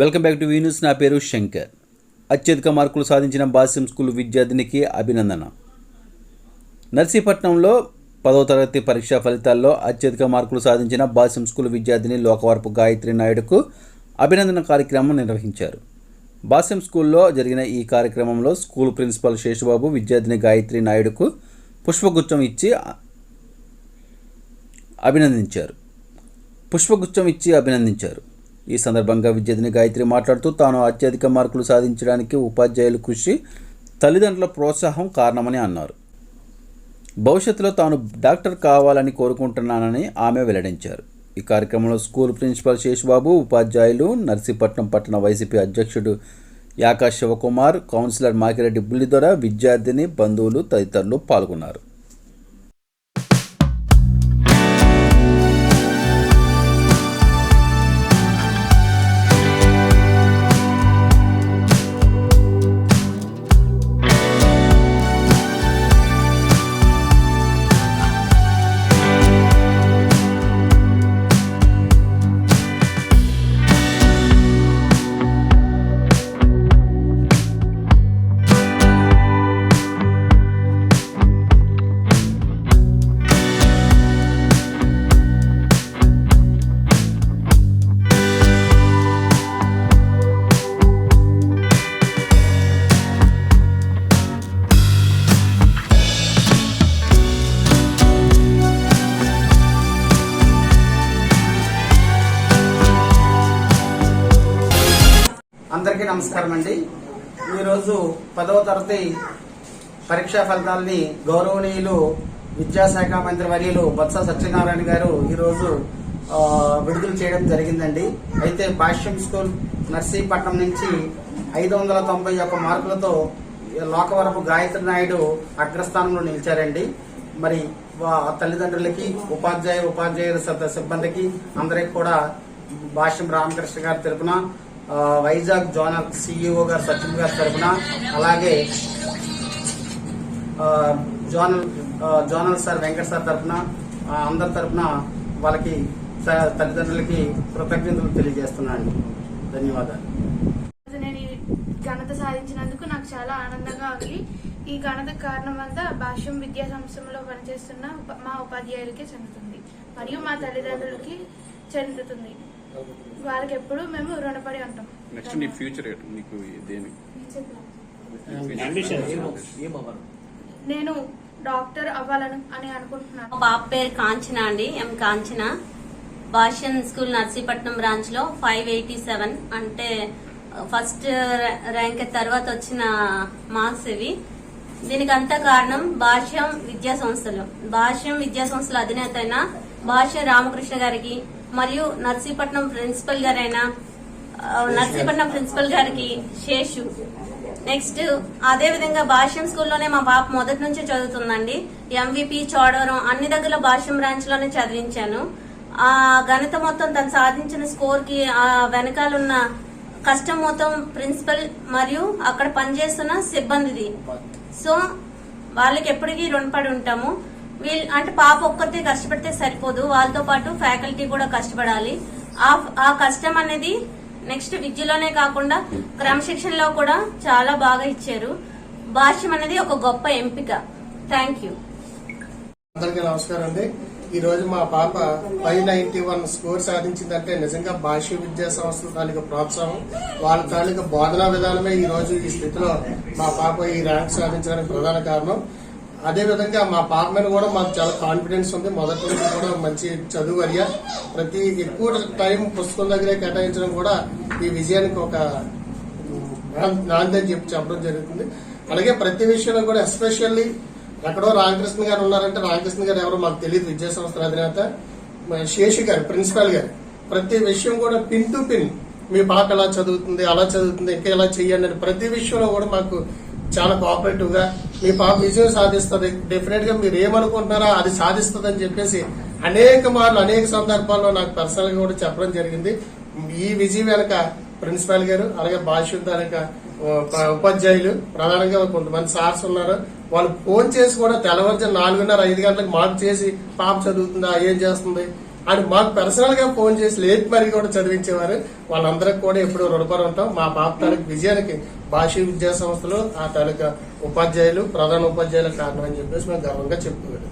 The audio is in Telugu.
వెల్కమ్ బ్యాక్ టు వీన్యూస్ నా పేరు శంకర్. అత్యధిక మార్కులు సాధించిన బాస్యం స్కూల్ విద్యార్థినికి అభినందన. నర్సీపట్నంలో పదవ తరగతి పరీక్షా ఫలితాల్లో అత్యధిక మార్కులు సాధించిన బాస్యం స్కూల్ విద్యార్థిని లోకవరపు గాయత్రి నాయుడుకు అభినందన కార్యక్రమం నిర్వహించారు. బాస్యం స్కూల్లో జరిగిన ఈ కార్యక్రమంలో స్కూల్ ప్రిన్సిపల్ శేషబాబు విద్యార్థిని గాయత్రి నాయుడుకు పుష్పగుచ్చం ఇచ్చి అభినందించారు. పుష్పగుచ్చం ఇచ్చి అభినందించారు. ఈ సందర్భంగా విద్యార్థిని గాయత్రి మాట్లాడుతూ తాను అత్యధిక మార్కులు సాధించడానికి ఉపాధ్యాయుల కృషి తల్లిదండ్రుల ప్రోత్సాహం కారణమని అన్నారు. భవిష్యత్తులో తాను డాక్టర్ కావాలని కోరుకుంటున్నానని ఆమె వెల్లడించారు. ఈ కార్యక్రమంలో స్కూల్ ప్రిన్సిపల్ శేషబాబు ఉపాధ్యాయులు నర్సీపట్నం పట్టణ వైసీపీ అధ్యక్షుడు యాకా శివకుమార్ కౌన్సిలర్ మాకిరెడ్డి బుల్లిదొర విద్యార్థిని బంధువులు తదితరులు పాల్గొన్నారు. అందరికీ నమస్కారం అండి. ఈరోజు పదవ తరగతి పరీక్షా ఫలితాలని గౌరవనీయులు విద్యాశాఖ మంత్రి వర్యులు బొత్స సత్యనారాయణ గారు ఈరోజు విడుదల చేయడం జరిగిందండి. అయితే భాష్యం స్కూల్ నర్సీపట్నం నుంచి ఐదు వందల తొంభై ఒక్క మార్కులతో లోకవరపు గాయత్రి నాయుడు అగ్రస్థానంలో నిలిచారండి. మరి వా- తల్లిదండ్రులకి ఉపాధ్యాయ ఉపాధ్యాయుల సిబ్బందికి అందరికి కూడా భాష్యం రామకృష్ణ గారు తరపున వైజాగ్ జోనల్ సిఇఓ గారు సచిన్ గారి తరఫున అలాగే zonal zonal sir Venkat sir తరఫున అందరి తరఫున వాళ్ళకి తల్లిదండ్రులకి కృతజ్ఞతలు తెలియజేస్తున్నాను. ధన్యవాదాలు. నేను ఘనత సాధించినందుకు నాకు చాలా ఆనందంగా ఉంది. ఈ ఘనత కారణం వల్ల భాష్యం విద్యా సంస్థలో పనిచేస్తున్న ఉప- మా ఉపాధ్యాయులకి చెందుతుంది. మరియు మా తల్లిదండ్రులకి చెందుతుంది. వారికి ఎప్పుడు మేము రుణపడి ఉంటాం. నెక్స్ట్ నీ ఫ్యూచర్? నీకు దేని? నేను డాక్టర్ అవ్వాలని అని అనుకుంటున్నాను. మా పాప పేరు కాంచన అండి ఎం కాంచన. భాష్యన్ స్కూల్ నర్సీపట్నం బ్రాంచ్లో ఫైవ్ ఎయిటీ సెవెన్ అంటే ఫస్ట్ ర్యాంక్ తర్వాత వచ్చిన మార్క్స్ ఇవి. దీనికి అంతా కారణం భాష్యం విద్యా సంస్థలు. భాష్యం విద్యా సంస్థల అధినేత అయిన భాష్య రామకృష్ణ గారికి మరియు నర్సీపట్నం ప్రిన్సిపల్ గారైన నర్సీపట్నం ప్రిన్సిపల్ గారికి శేషు. నెక్స్ట్ అదే విధంగా భాష్యం స్కూల్లోనే మా పాప మొదటి నుంచి చదువుతుందండి. ఎంవిపి చోడవరం అన్ని దగ్గర భాష్యం బ్రాంచ్లోనే చదివించాను. ఆ గణిత మొత్తం తను సాధించిన స్కోర్కి ఆ వెనకాలన్న కష్టం మొత్తం ప్రిన్సిపల్ మరియు అక్కడ పనిచేస్తున్న సిబ్బందిది. సో వాళ్ళకి ఎప్పటికీ రుణపడి ఉంటాము. వీళ్ళు అంటే పాప ఒక్కరితే కష్టపడితే సరిపోదు. వాళ్ళతో పాటు ఫ్యాకల్టీ కూడా కష్టపడాలి. ఆ ఆ కష్టం అనేది నెక్స్ట్ విద్యలోనే కాకుండా క్రమశిక్షణలో కూడా చాలా బాగా ఇచ్చారు. భాష్యం అనేది ఒక గొప్ప ఎంపిక. థ్యాంక్ యూ అందరికీ నమస్కారం అండి. ఈ రోజు మా పాప ఫైవ్ నైన్టీ వన్ స్కోర్ సాధించిందంటే నిజంగా భాష్య విద్యా సంస్థల తాలూకా ప్రోత్సాహం వాళ్ళ తాలూకా బోధనా విధానమే ఈ రోజు ఈ స్థితిలో మా పాప ఈ ర్యాంక్ సాధించడానికి ప్రధాన కారణం. అదే విధంగా మా పాప మీద కూడా మాకు చాలా కాన్ఫిడెన్స్ ఉంది. మొదటి నుంచి కూడా మంచి చదువు అయ్యా. ప్రతి ఎక్కువ టైం పుస్తకం దగ్గరే కేటాయించడం కూడా ఈ విజయానికి ఒక నాంది అని చెప్పి చెప్పడం జరుగుతుంది. అలాగే ప్రతి విషయంలో కూడా ఎస్పెషల్లీ ఎక్కడో రామకృష్ణ గారు ఉన్నారంటే రామకృష్ణ గారు ఎవరో మాకు తెలియదు. విద్యా సంస్థల అధినేత శేషి గారు ప్రిన్సిపాల్ గారు. ప్రతి విషయం కూడా పిన్ టు పిన్ మీ పాప ఎలా చదువుతుంది అలా చదువుతుంది ఇంకా ఎలా చెయ్యండి ప్రతి విషయంలో కూడా మాకు చాలా కోఆపరేటివ్గా. మీ పాప విజయం సాధిస్తుంది. డెఫినెట్గా మీరు ఏమనుకుంటున్నారో అది సాధిస్తుంది అని చెప్పేసి అనేక మార్లు అనేక సందర్భాల్లో నాకు పర్సనల్గా కూడా చెప్పడం జరిగింది. ఈ విజయం వెనక ప్రిన్సిపాల్ గారు అలాగే భాష్యం వెనక ఉపాధ్యాయులు ప్రధానంగా కొంతమంది సార్స్ ఉన్నారు. వాళ్ళు ఫోన్ చేసి కూడా తెల్లవారుజాము నాలుగున్నర ఐదు గంటలకు మాకు చేసి పాప చదువుతుందా ఏం చేస్తుంది? అండ్ మాకు పర్సనల్గా ఫోన్ చేసి లేట్ మరి కూడా చదివించేవారు. వాళ్ళందరికి కూడా ఎప్పుడు రుణపడి ఉంటాం. మా పాప తాలూకు విజయానికి భాషీ విద్యా సంస్థలు ఆ తాలూకా ఉపాధ్యాయులు ప్రధాన ఉపాధ్యాయుల కారణం అని చెప్పేసి మేము గర్వంగా చెప్పుకోవాలి.